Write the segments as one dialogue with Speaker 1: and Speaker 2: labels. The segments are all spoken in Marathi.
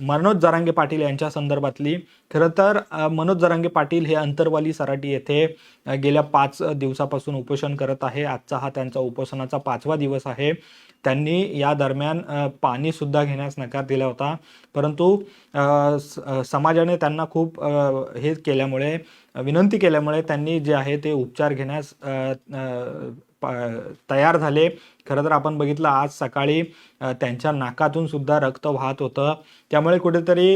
Speaker 1: मनोज जरांगे पाटील यांच्या संदर्भातली. खरं तर मनोज जरांगे पाटील हे अंतरवाली सराटी येथे गेल्या पाच दिवसापासून उपोषण करत आहे. आजचा हा त्यांचा उपोषणाचा पाचवा दिवस आहे. त्यांनी या दरम्यान पाणीसुद्धा घेण्यास नकार दिला होता. परंतु स- समाजाने त्यांना खूप हे केल्यामुळे विनंती केल्यामुळे त्यांनी जे आहे ते उपचार घेण्यास तयार झाले. खरं तर आपण बघितलं आज सकाळी त्यांच्या नाकातून सुद्धा रक्त वाहत होतं. त्यामुळे कुठेतरी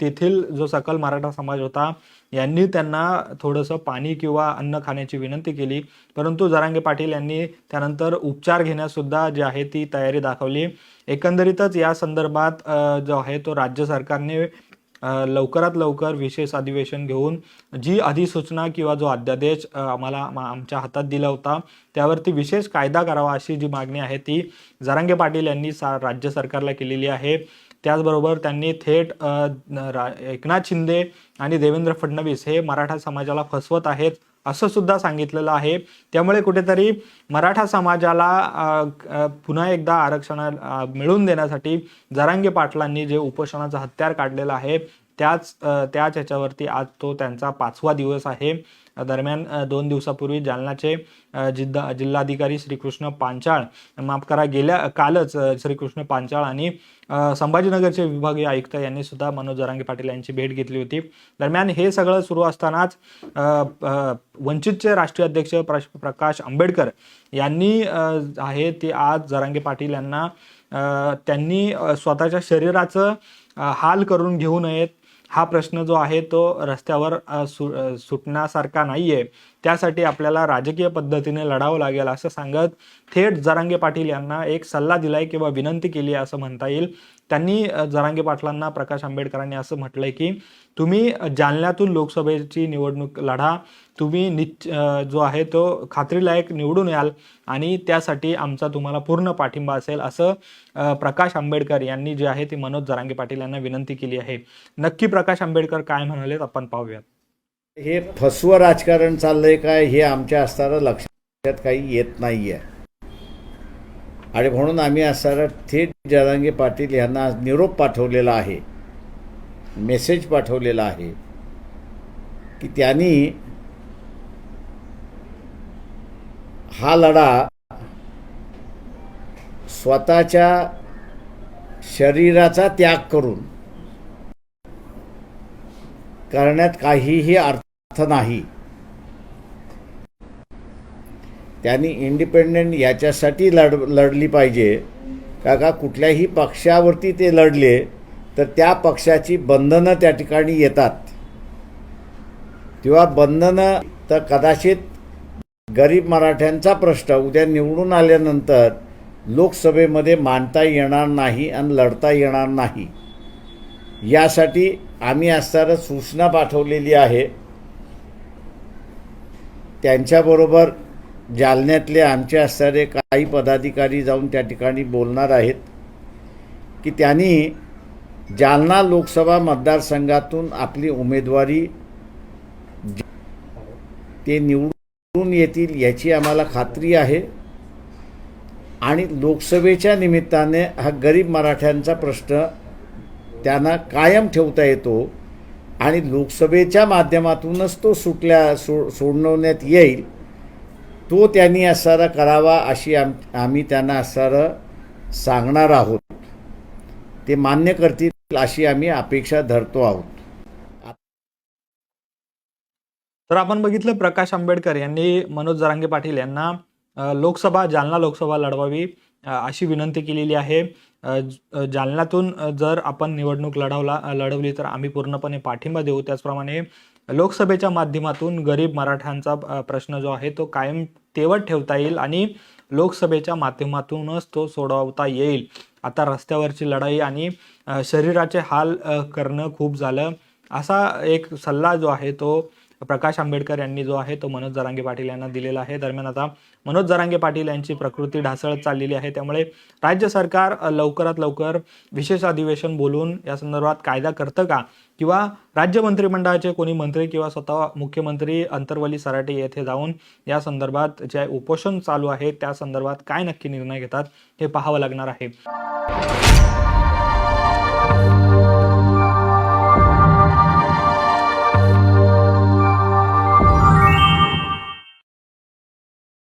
Speaker 1: तेथील जो सकल मराठा समाज होता यांनी त्यांना थोडंसं पाणी किंवा अन्न खाण्याची विनंती केली. परंतु जरांगे पाटील यांनी त्यानंतर उपचार घेण्यासुद्धा जी आहे ती तयारी दाखवली. एकंदरीतच या संदर्भात जो आहे तो राज्य सरकारने लवकरात लवकर विशेष अधिवेशन घेऊन जी अधिसूचना किंवा जो अध्यादेश आम्हाला आमच्या हातात दिला होता त्यावरती विशेष कायदा करावा अशी जी मागणी आहे ती जरांगे पाटील यांनी सा राज्य सरकारला केलेली आहे. त्याचबरोबर त्यांनी थेट रा- एकनाथ शिंदे आणि देवेंद्र फडणवीस हे मराठा समाजाला फसवत आहेत. असं सुद्धा सांगितलेलं आहे. त्यामुळे कुठेतरी मराठा समाजाला पुन्हा एकदा आरक्षण मिळवून देण्यासाठी जरांगे पाटलांनी जे उपोषणाचं हत्यार काढलेलं आहे त्याच त्याच ह्याच्यावरती आज तो त्यांचा पाचवा दिवस आहे. दरम्यान दोन दिवसापूर्वी जालनाचे अ, जिल्हाधिकारी श्रीकृष्ण पांचाळ माफ करा गेल्या कालच श्रीकृष्ण पांचाळ आणि संभाजीनगरचे विभागीय आयुक्त यांनी सुद्धा मनोज जरांगे पाटील यांची भेट घेतली होती. दरम्यान हे सगळं सुरू असतानाच वंचितचे राष्ट्रीय अध्यक्ष प्रश- प्रकाश आंबेडकर यांनी आहे ते आज जरांगे पाटील यांना त्यांनी स्वतःच्या शरीराचं हाल करून घेऊ नयेत. हा प्रश्न जो आहे तो रस्त्यावर सु सुटण्यासारखा नाही आहे त्यासाठी आपल्याला राजकीय पद्धतीने लढावं लागेल असं सांगत थेट जरांगे पाटील यांना एक सल्ला दिलाय किंवा विनंती केली आहे असं म्हणता येईल. त्यांनी जरांगे पाटलांना प्रकाश आंबेडकरांनी असं म्हटलंय की तुम्ही जालन्यातून लोकसभेची निवडणूक लढा. तुम्ही निच जो आहे तो खात्रीलायक निवडून याल आणि त्यासाठी आमचा तुम्हाला पूर्ण पाठिंबा असेल असं प्रकाश आंबेडकर यांनी जे आहे ते मनोज जरांगे पाटील यांना विनंती केली आहे. नक्की प्रकाश आंबेडकर काय म्हणालेत आपण पाहूयात.
Speaker 2: हे फसवं राजकारण चाललंय काय हे आमच्या असताना लक्षात काही येत नाहीये. आणि म्हणून आम्ही असणारा थेट जरांगे पाटील यांना निरोप पाठवलेला आहे मेसेज पाठवलेला आहे की त्यांनी हा लढा स्वतःच्या शरीराचा त्याग करून करण्यात काहीही अर्थ नाही. त्यांनी इंडिपेंडेंट याच्यासाठी लढ लढली पाहिजे. का का कुठल्याही पक्षावरती ते लढले तर त्या पक्षाची बंधनं त्या ठिकाणी येतात. तेव्हा बंधनं तर कदाचित गरीब मराठ्यांचा प्रश्न उद्या निवडून आल्यानंतर लोकसभेमध्ये मांडता येणार नाही आणि लढता येणार नाही. यासाठी आम्ही असताना सूचना पाठवलेली आहे. त्यांच्याबरोबर जालन्यातले आमचे असणारे काही पदाधिकारी जाऊन त्या ठिकाणी बोलणार आहेत. की त्यांनी जालना लोकसभा मतदारसंघातून आपली उमेदवारी ते निवडून येतील याची आम्हाला खात्री आहे. आणि लोकसभेच्या निमित्ताने हा गरीब मराठ्यांचा प्रश्न त्यांना कायम ठेवता येतो आणि लोकसभेच्या माध्यमातूनच तो सुटल्या सो सोडवण्यात येईल तो त्यांनी असारा करावा अशी आम आम्ही त्यांना असणारं सांगणार आहोत. ते मान्य करतील अशी आम्ही अपेक्षा धरतो आहोत.
Speaker 1: तर आपण बघितलं प्रकाश आंबेडकर यांनी मनोज जरांगे पाटील यांना लोकसभा जालना लोकसभा लढवावी अशी विनंती केलेली आहे. जालन्यातून जर आपण निवडणूक लढवला लढवली तर आम्ही पूर्णपणे पाठिंबा देऊ. त्याचप्रमाणे लोकसभेच्या माध्यमातून गरीब मराठ्यांचा प्रश्न जो आहे तो कायम तेवत ठेवता येईल आणि लोकसभेच्या माध्यमातूनच तो सोडवता येईल. आता रस्त्यावरची लढाई आणि शरीराचे हाल करणं खूप झालं. असा एक सल्ला जो आहे तो प्रकाश आंबेडकर यांनी जो आहे तो मनोज जरांगे पाटील यांना दिलेला आहे. दरम्यान आता मनोज जरांगे पाटील यांची प्रकृती ढासळत चाललेली आहे. त्यामुळे राज्य सरकार लवकरात लवकर विशेष अधिवेशन बोलून या संदर्भात कायदा करतं का? किंवा राज्य मंत्रिमंडळाचे कोणी मंत्री किंवा स्वतः मुख्यमंत्री अंतरवली सराटे येथे जाऊन या संदर्भात जे उपोषण चालू आहे त्या संदर्भात काय नक्की निर्णय घेतात हे पाहावं लागणार आहे.